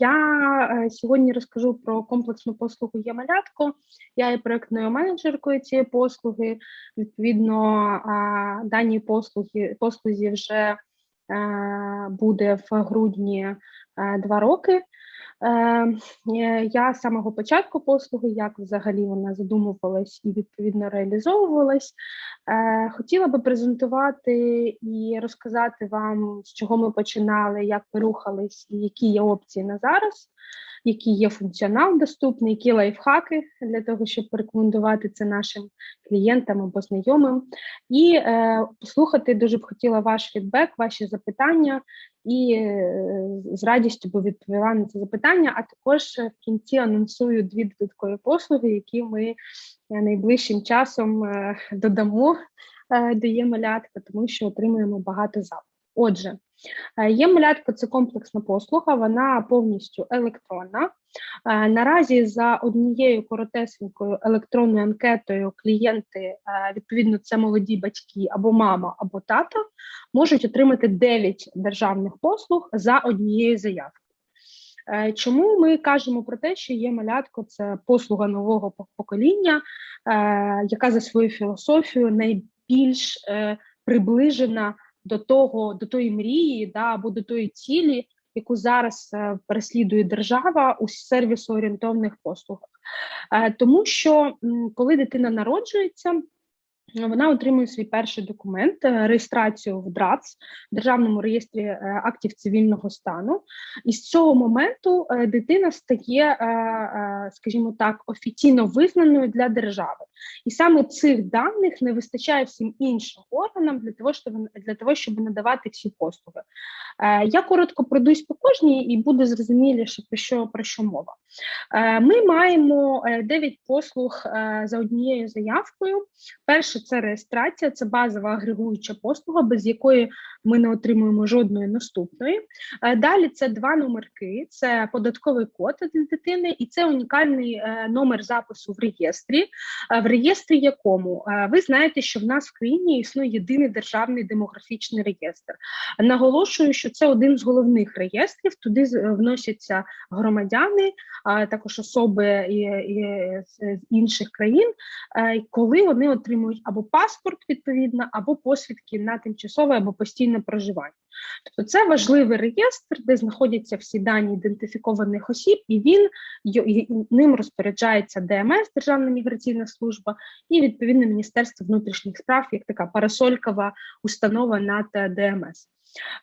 я сьогодні розкажу про комплексну послугу є малятко. Я є проектною менеджеркою цієї послуги. Відповідно, дані послуги послузі вже буде в грудні два роки. Я з самого початку послуги, як взагалі вона задумувалась і відповідно реалізовувалась, хотіла би презентувати і розказати вам, з чого ми починали, як ми рухались і які є опції на зараз який є функціонал доступний, які лайфхаки для того, щоб порекомендувати це нашим клієнтам або знайомим, і е, послухати дуже б хотіла ваш фідбек, ваші запитання, і е, з радістю би відповіла на це запитання. А також в кінці анонсую дві додаткові послуги, які ми е, найближчим часом е, додамо е, до тому що отримуємо багато запитів. Отже, е, є малятка це комплексна послуга, вона повністю електронна. Е, наразі за однією коротесенькою електронною анкетою клієнти, е, відповідно, це молоді батьки або мама, або тато, можуть отримати 9 державних послуг за однією заявкою. Чому ми кажемо про те, що є малятко це послуга нового покоління, яка за свою філософію найбільш приближена до того, до тої мрії, да, або до тої цілі, яку зараз е, переслідує держава у сервісоорієнтовних послугах, е, тому що коли дитина народжується. Вона отримує свій перший документ, е, реєстрацію в ДРАЦ, державному реєстрі е, актів цивільного стану, і з цього моменту е, дитина стає, скажімо так, офіційно визнаною для держави. І саме цих даних не вистачає всім іншим органам для того, щоб для того, щоб надавати всі послуги. Я коротко пройдусь по кожній, і буде зрозуміліше про що про що мова. Ми маємо 9 послуг за однією заявкою. Перше Перше, це реєстрація, це базова агрегуюча послуга, без якої ми не отримуємо жодної наступної. Е, далі це два номерки: це податковий код для дитини, і це унікальний е, номер запису в реєстрі, е, в реєстрі якому ви знаєте, що в нас в країні існує єдиний державний демографічний реєстр. Наголошую, що це один з головних реєстрів. Туди вносяться громадяни, а також особи з інших країн, коли вони отримують або паспорт відповідно, або посвідки на тимчасове або постійне проживання. Тобто це важливий реєстр, де знаходяться всі дані ідентифікованих осіб, і він ним розпоряджається ДМС, Державна міграційна служба, і відповідно Міністерство внутрішніх справ, як така парасолькова установа над ДМС.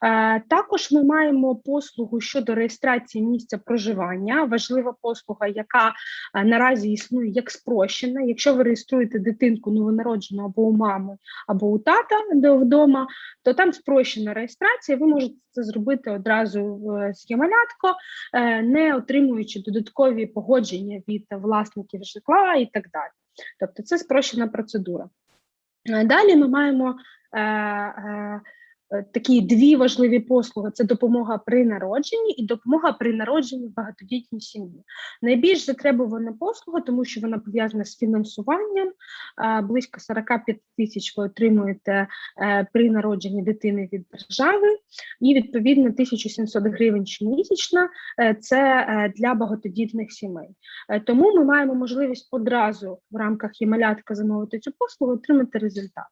Е, також ми маємо послугу щодо реєстрації місця проживання. Важлива послуга, яка е, наразі існує як спрощена. Якщо ви реєструєте дитинку новонароджену або у мами, або у тата вдома, то там спрощена реєстрація. Ви можете це зробити одразу з Ямалятко, е, не отримуючи додаткові погодження від власників житла і так далі. Тобто це спрощена процедура. Далі ми маємо Е, такі дві важливі послуги: це допомога при народженні і допомога при народженні в багатодітній сім'ї. Найбільш затребувана послуга, тому що вона пов'язана з фінансуванням. Е, близько 45 тисяч ви отримуєте е, при народженні дитини від держави, і відповідно 1700 гривень щомісячно це для багатодітних сімей. Тому ми маємо можливість одразу в рамках «Ємалятка» замовити цю послугу, отримати результат.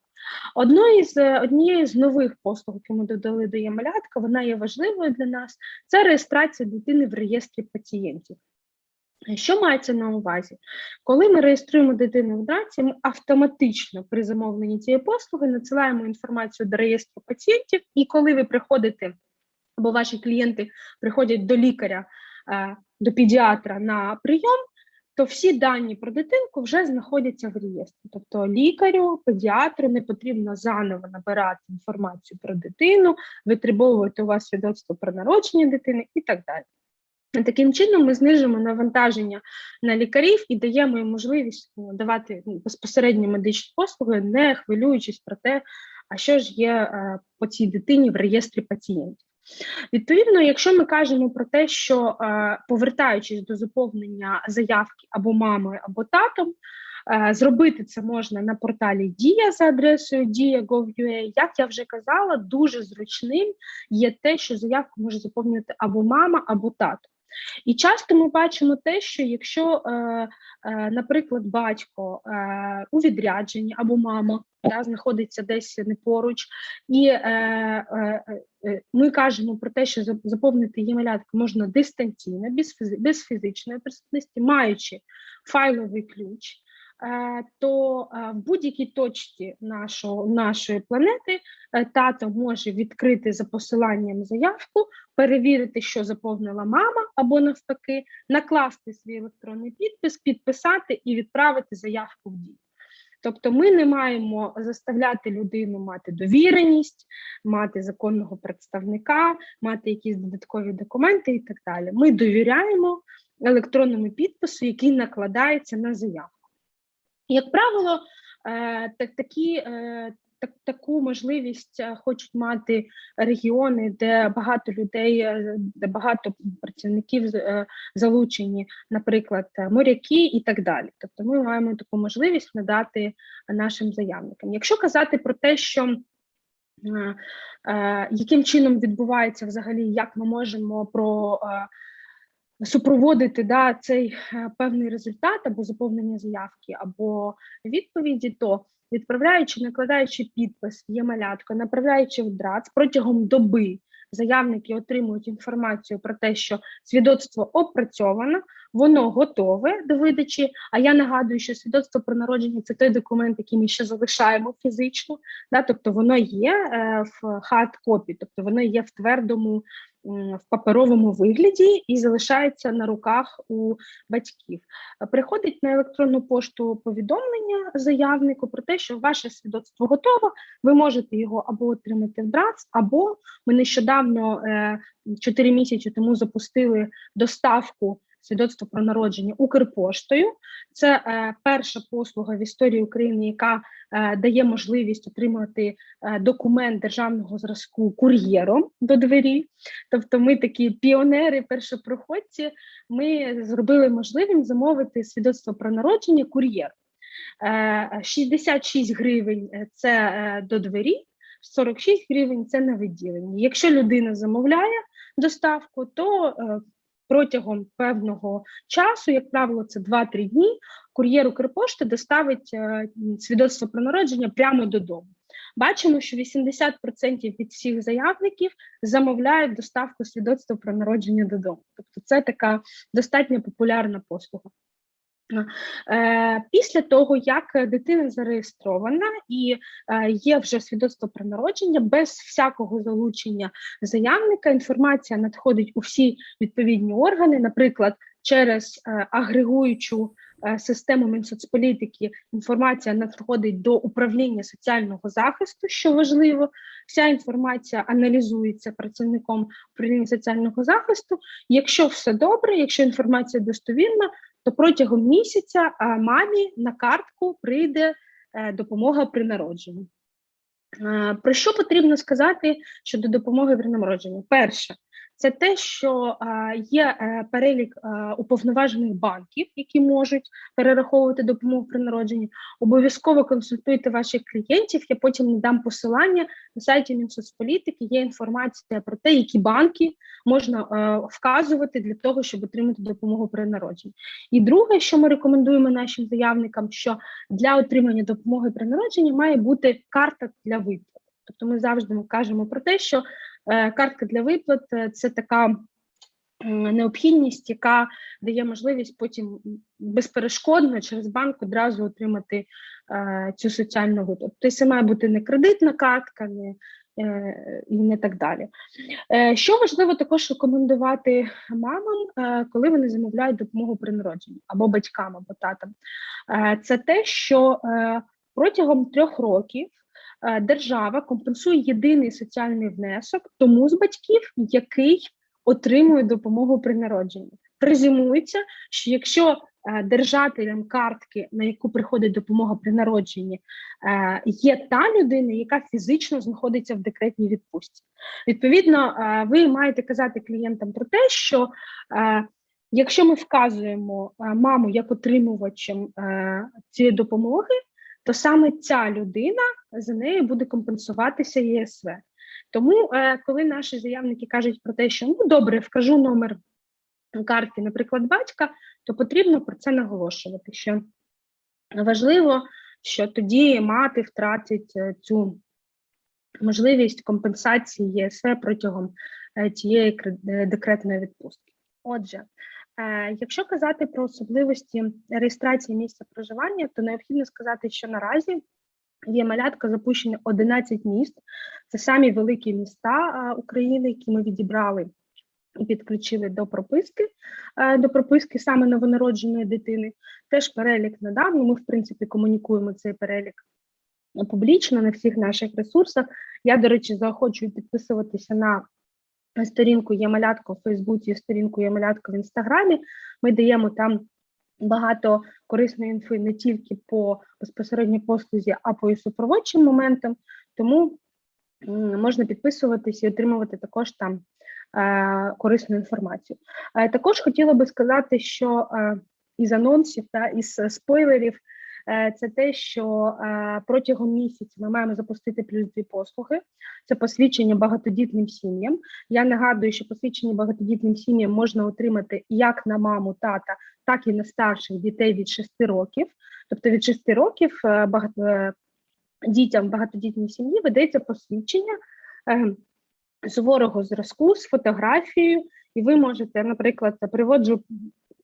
Одною з однією з нових послуг, які ми додали до Ямалятка, вона є важливою для нас. Це реєстрація дитини в реєстрі пацієнтів. Що мається на увазі? Коли ми реєструємо дитину в ДРАЦі, ми автоматично при замовленні цієї послуги надсилаємо інформацію до реєстру пацієнтів, і коли ви приходите, або ваші клієнти приходять до лікаря, е, до педіатра на прийом, то всі дані про дитинку вже знаходяться в реєстрі. Тобто лікарю, педіатру не потрібно заново набирати інформацію про дитину, витребовувати у вас свідоцтво про народження дитини і так далі. Таким чином, ми знижуємо навантаження на лікарів і даємо їм можливість ну, давати ну, безпосередні медичні послуги, не хвилюючись про те, а що ж є е, по цій дитині в реєстрі пацієнтів. Відповідно, якщо ми кажемо про те, що е, повертаючись до заповнення заявки або мамою, або татом, е, зробити це можна на порталі Дія за адресою Дія.gov.ua. Як я вже казала, дуже зручним є те, що заявку може заповнити або мама, або тато. І часто ми бачимо те, що якщо, е, е, наприклад, батько е, у відрядженні або мама да, знаходиться десь не поруч, і ми кажемо про те, що зап- заповнити її малятку можна дистанційно, без фізичної присутності, маючи файловий ключ. Е, То е, в будь-якій точці нашого, нашої планети е, тато може відкрити за посиланням заявку, перевірити, що заповнила мама, або навпаки, накласти свій електронний підпис, підписати і відправити заявку в дію. Тобто ми не маємо заставляти людину мати довіреність, мати законного представника, мати якісь додаткові документи і так далі. Ми довіряємо електронному підпису, який накладається на заявку. Як правило, е, так, такі, е, так, таку можливість е, хочуть мати регіони, де багато людей, де багато працівників залучені, наприклад, моряки і так далі. Тобто, ми маємо таку можливість надати нашим заявникам. Якщо казати про те, що яким чином відбувається взагалі, як ми можемо про супроводити да, цей е, певний результат або заповнення заявки, або відповіді, то відправляючи, накладаючи підпис, є малятко, направляючи в ДРАЦ протягом доби. Заявники отримують інформацію про те, що свідоцтво опрацьовано, воно готове до видачі. А я нагадую, що свідоцтво про народження це той документ, який ми ще залишаємо фізично, да, тобто воно є е, в хат-копі, тобто воно є в твердому в паперовому вигляді і залишається на руках у батьків. Е, Приходить на електронну пошту повідомлення заявнику про те, що ваше свідоцтво готово, ви можете його або отримати в ДРАЦ, або ми нещодавно, е, 4 місяці тому, запустили доставку свідоцтва про народження Укрпоштою. Це е, перша послуга в історії України, яка е, дає можливість отримати е, документ державного зразку кур'єром до двері. Тобто, ми такі піонери, першопроходці. Ми зробили можливим замовити свідоцтво про народження кур'єр. Е, 66 гривень е, це е, до двері, 46 гривень це на відділенні. Якщо людина замовляє доставку, то е, протягом певного часу, як правило, це 2-3 дні, кур'єр Укрпошти доставить е, свідоцтво про народження прямо додому. Бачимо, що 80% від всіх заявників замовляють доставку свідоцтва про народження додому. Тобто це така достатньо популярна послуга. Е, Після того, як дитина зареєстрована і е, є вже свідоцтво про народження, без всякого залучення заявника інформація надходить у всі відповідні органи, наприклад, через е, агрегуючу систему Мінсоцполітики інформація надходить до управління соціального захисту, що важливо. Вся інформація аналізується працівником управління соціального захисту. Якщо все добре, якщо інформація достовірна, то протягом місяця мамі на картку прийде е, допомога при народженні. Про що потрібно сказати щодо допомоги при народженні? Перше, це те, що є е, перелік уповноважених банків, які можуть перераховувати допомогу при народженні. Обов'язково консультуйте ваших клієнтів. Я потім надам посилання на сайті Мінсоцполітики. Є інформація про те, які банки можна е, вказувати для того, щоб отримати допомогу при народженні. І друге, що ми рекомендуємо нашим заявникам, що для отримання допомоги при народженні має бути карта для виплат. Тобто ми завжди кажемо про те, що е, картка для виплат е, це така необхідність, яка дає можливість потім безперешкодно через банк одразу отримати е, цю соціальну виплату. Тобто це має бути не кредитна картка, не і не так далі. Е, Що важливо також рекомендувати мамам, е, коли вони замовляють допомогу при народженні або батькам, або татам, Е, це те, що е, протягом трьох років е, держава компенсує єдиний соціальний внесок тому з батьків, який отримує допомогу при народженні. Презюмується, що якщо е, держателем картки, на яку приходить допомога при народженні, е, є та людина, яка фізично знаходиться в декретній відпустці. Відповідно, е, ви маєте казати клієнтам про те, що е, якщо ми вказуємо е, маму як отримувачем е, цієї допомоги, то саме ця людина за нею буде компенсуватися ЄСВ. Тому, е, коли наші заявники кажуть про те, що ну добре, вкажу номер картки, наприклад, батька, то потрібно про це наголошувати. Що важливо, що тоді мати втратить е, цю можливість компенсації ЄСВ протягом е, тієї е, декретної відпустки. Отже, якщо казати про особливості реєстрації місця проживання, то необхідно сказати, що наразі є малятка запущені 11 міст. Це самі великі міста України, які ми відібрали підключили до прописки, е, до прописки саме новонародженої дитини. Теж перелік недавно. Ми, в принципі, комунікуємо цей перелік публічно на всіх наших ресурсах. Я, до речі, заохочую підписуватися на сторінку є в Фейсбуці, сторінку є в інстаграмі. Ми даємо там. Багато корисної інфи не тільки по безпосередньо послузі, а по і супроводчим моментам. Тому можна підписуватись і отримувати також там корисну інформацію. Е, також хотіла би сказати, що е, із анонсів та із спойлерів. Це те, що протягом місяця ми маємо запустити плюс дві послуги. Це посвідчення багатодітним сім'ям. Я нагадую, що посвідчення багатодітним сім'ям можна отримати як на маму, тата, так і на старших дітей від 6 років. Тобто від 6 років багато дітям багатодітній сім'ї ведеться посвідчення суворого зразку з фотографією, і ви можете, наприклад, приводжу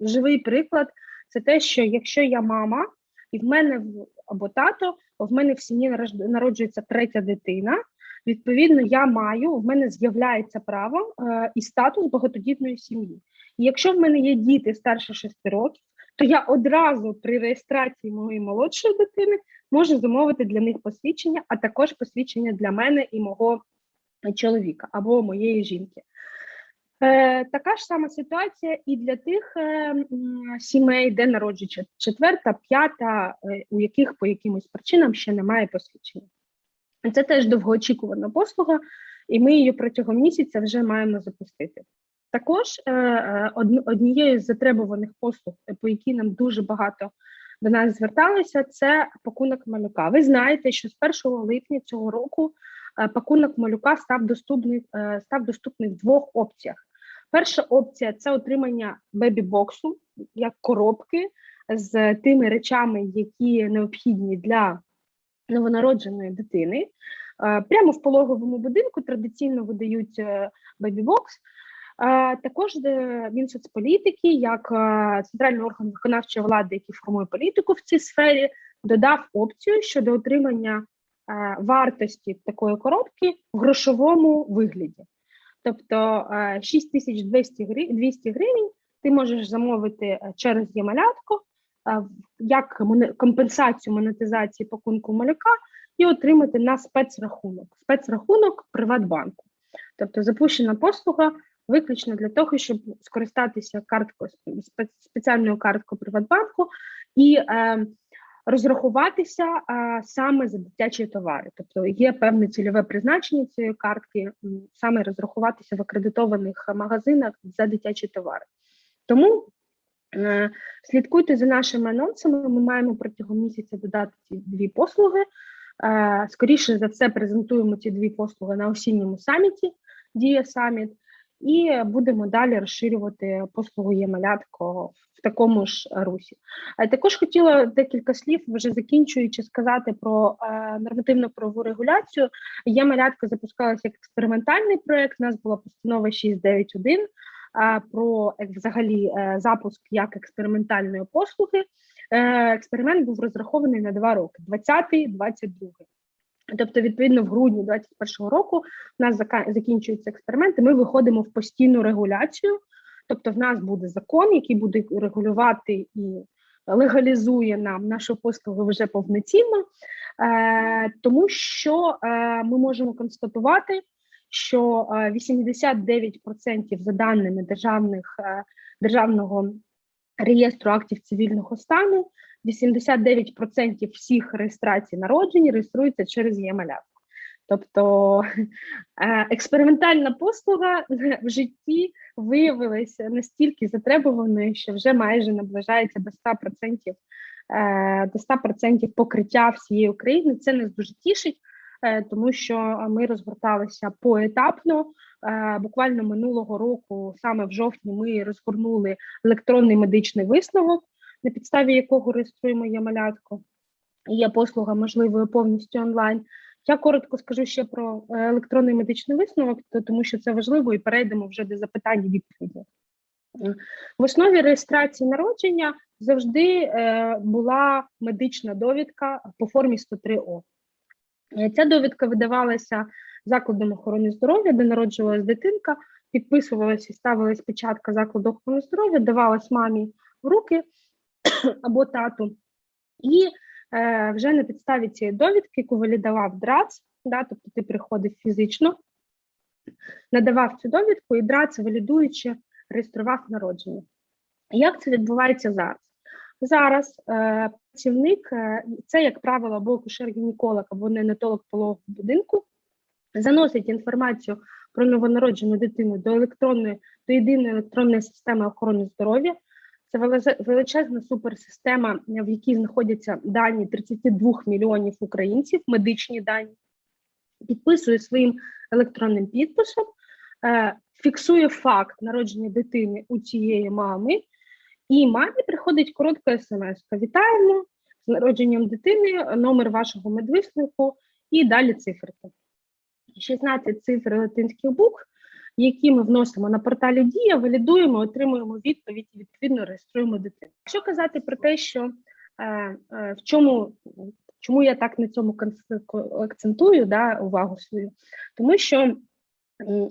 живий приклад, це те, що якщо я мама, і в мене або тато, в мене в сім'ї народжується третя дитина. Відповідно, я маю, в мене з'являється право е, і статус багатодітної сім'ї. І якщо в мене є діти старше 6 років, то я одразу при реєстрації моєї молодшої дитини можу замовити для них посвідчення, а також посвідчення для мене і мого чоловіка або моєї жінки. Е, Така ж сама ситуація і для тих е, сімей, де народжується четверта, п'ята, е, у яких по якимось причинам ще немає посвідчення. Це теж довгоочікувана послуга, і ми її протягом місяця вже маємо запустити. Також е, е однією з затребуваних послуг, по якій нам дуже багато до нас зверталися, це пакунок малюка. Ви знаєте, що з 1 липня цього року Е, пакунок малюка став доступний е, став доступний в двох опціях. Перша опція це отримання бебі-боксу як коробки з тими речами, які необхідні для новонародженої дитини. Е, прямо в пологовому будинку традиційно видають бебі-бокс. Також Мінсоцполітики, як центральний орган виконавчої влади, який формує політику в цій сфері, додав опцію щодо отримання Е, вартості такої коробки в грошовому вигляді. Тобто 6200 гривень, 200 гривень ти можеш замовити е, через Ємалятко е, як компенсацію монетизації пакунку малюка і отримати на спецрахунок, спецрахунок Приватбанку. Тобто запущена послуга виключно для того, щоб скористатися карткою спеціальною карткою Приватбанку і е, розрахуватися а, саме за дитячі товари, тобто є певне цільове призначення цієї картки, саме розрахуватися в акредитованих магазинах за дитячі товари. Тому е, слідкуйте за нашими анонсами. Ми маємо протягом місяця додати ці дві послуги. Е, скоріше за все, презентуємо ці дві послуги на осінньому саміті Дія Саміт і будемо далі розширювати послугу «Є-малятко» в такому ж русі. Також хотіла декілька слів, вже закінчуючи, сказати про е, нормативну правову регуляцію. «Є-малятко» запускалася як експериментальний проект. У нас була постанова 691 е, про взагалі е, запуск як експериментальної послуги. Е, експеримент був розрахований на два роки: 20-22. Тобто, відповідно, в грудні 2021 року у нас закінчуються експерименти. Ми виходимо в постійну регуляцію, тобто, в нас буде закон, який буде регулювати і легалізує нам нашу послугу вже повноцінно, е, тому що е, ми можемо констатувати, що 89% е, за даними державних державного реєстру актів цивільного стану 89% всіх реєстрацій народжень реєструються через ЄМАЛЯВ. Тобто е, експериментальна послуга в житті виявилася настільки затребуваною, що вже майже наближається до 100%, е, до 100% покриття всієї України. Це нас дуже тішить. е, тому що ми розгорталися поетапно. Буквально минулого року, саме в жовтні, ми розгорнули електронний медичний висновок, на підставі якого реєструємо є малятко. І Є послуга можливою повністю онлайн. Я коротко скажу ще про е, електронний медичний висновок, тому що це важливо, і перейдемо вже до запитань і відповідей. Е, В основі реєстрації народження завжди е, була медична довідка по формі 103О. Е, Ця довідка видавалася закладом охорони здоров'я, де народжувалась дитинка, підписувалася і ставилась печатка закладу охорони здоров'я, давалась мамі в руки або тату. І е, вже на підставі цієї довідки, яку валідував ДРАЦ, да, тобто ти приходив фізично, надавав цю довідку, і ДРАЦ, валідуючи, реєстрував народження. Як це відбувається зараз? Зараз е, працівник, е, це, як правило, або акушер-гінеколог, або неонатолог пологового будинку, заносить інформацію про новонароджену дитину до електронної, до єдиної електронної системи охорони здоров'я. Це величезна суперсистема, в якій знаходяться дані 32 мільйонів українців, медичні дані, підписує своїм електронним підписом, е, фіксує факт народження дитини у цієї мами, і мамі приходить коротка смс: Вітаємо з народженням дитини, номер вашого медвисновку і далі циферки. 16 цифр латинських букв, які ми вносимо на порталі Дія, валідуємо, отримуємо відповідь і відповідно реєструємо дитину. Якщо казати про те, що е, е, в чому чому я так на цьому акцентую да, увагу свою, тому що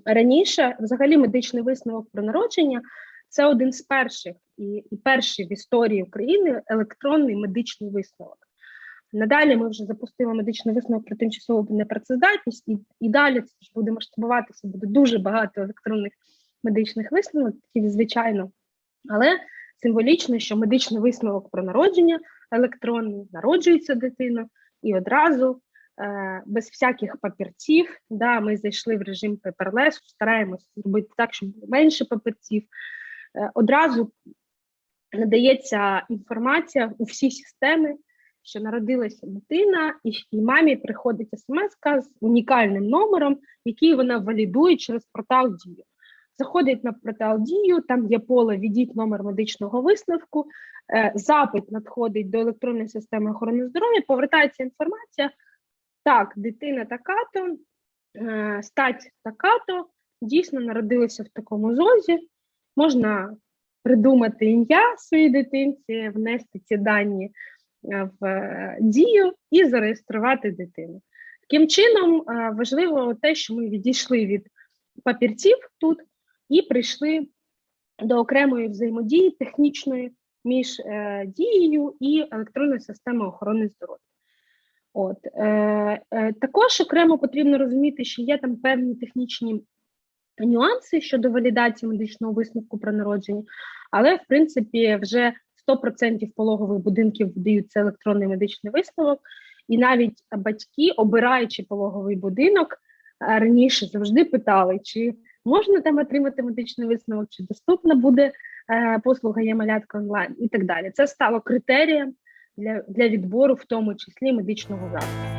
раніше взагалі медичний висновок про народження це один з перших і, і перший в історії України електронний медичний висновок. Надалі ми вже запустили медичний висновок про тимчасову непрацездатність, і, і далі це ж буде масштабуватися, буде дуже багато електронних медичних висновків, звичайно. Але символічно, що медичний висновок про народження електронний, народжується дитина, і одразу е, без всяких папірців. Да, ми зайшли в режим паперлес, стараємося зробити так, щоб менше папірців. Е, одразу надається інформація у всі системи, що народилася дитина, і, мамі приходить смс з унікальним номером, який вона валідує через портал Дію. Заходить на портал Дію, там є поле «Введіть номер медичного висновку, е, запит надходить до електронної системи охорони здоров'я, повертається інформація. Так, дитина така-то, е, стать така-то, дійсно народилася в такому зозі. Можна придумати ім'я своїй дитинці, внести ці дані в е, дію і зареєструвати дитину. Таким чином, е, важливо те, що ми відійшли від папірців тут і прийшли до окремої взаємодії технічної між е, дією і електронною системою охорони здоров'я. От е, е, також окремо потрібно розуміти, що є там певні технічні нюанси щодо валідації медичного висновку про народження, але в принципі вже 100% пологових будинків видаються електронний медичний висновок, і навіть батьки, обираючи пологовий будинок, е, раніше завжди питали, чи можна там отримати медичний висновок, чи доступна буде е, послуга є малятка онлайн і так далі. Це стало критерієм для, для відбору, в тому числі медичного закладу.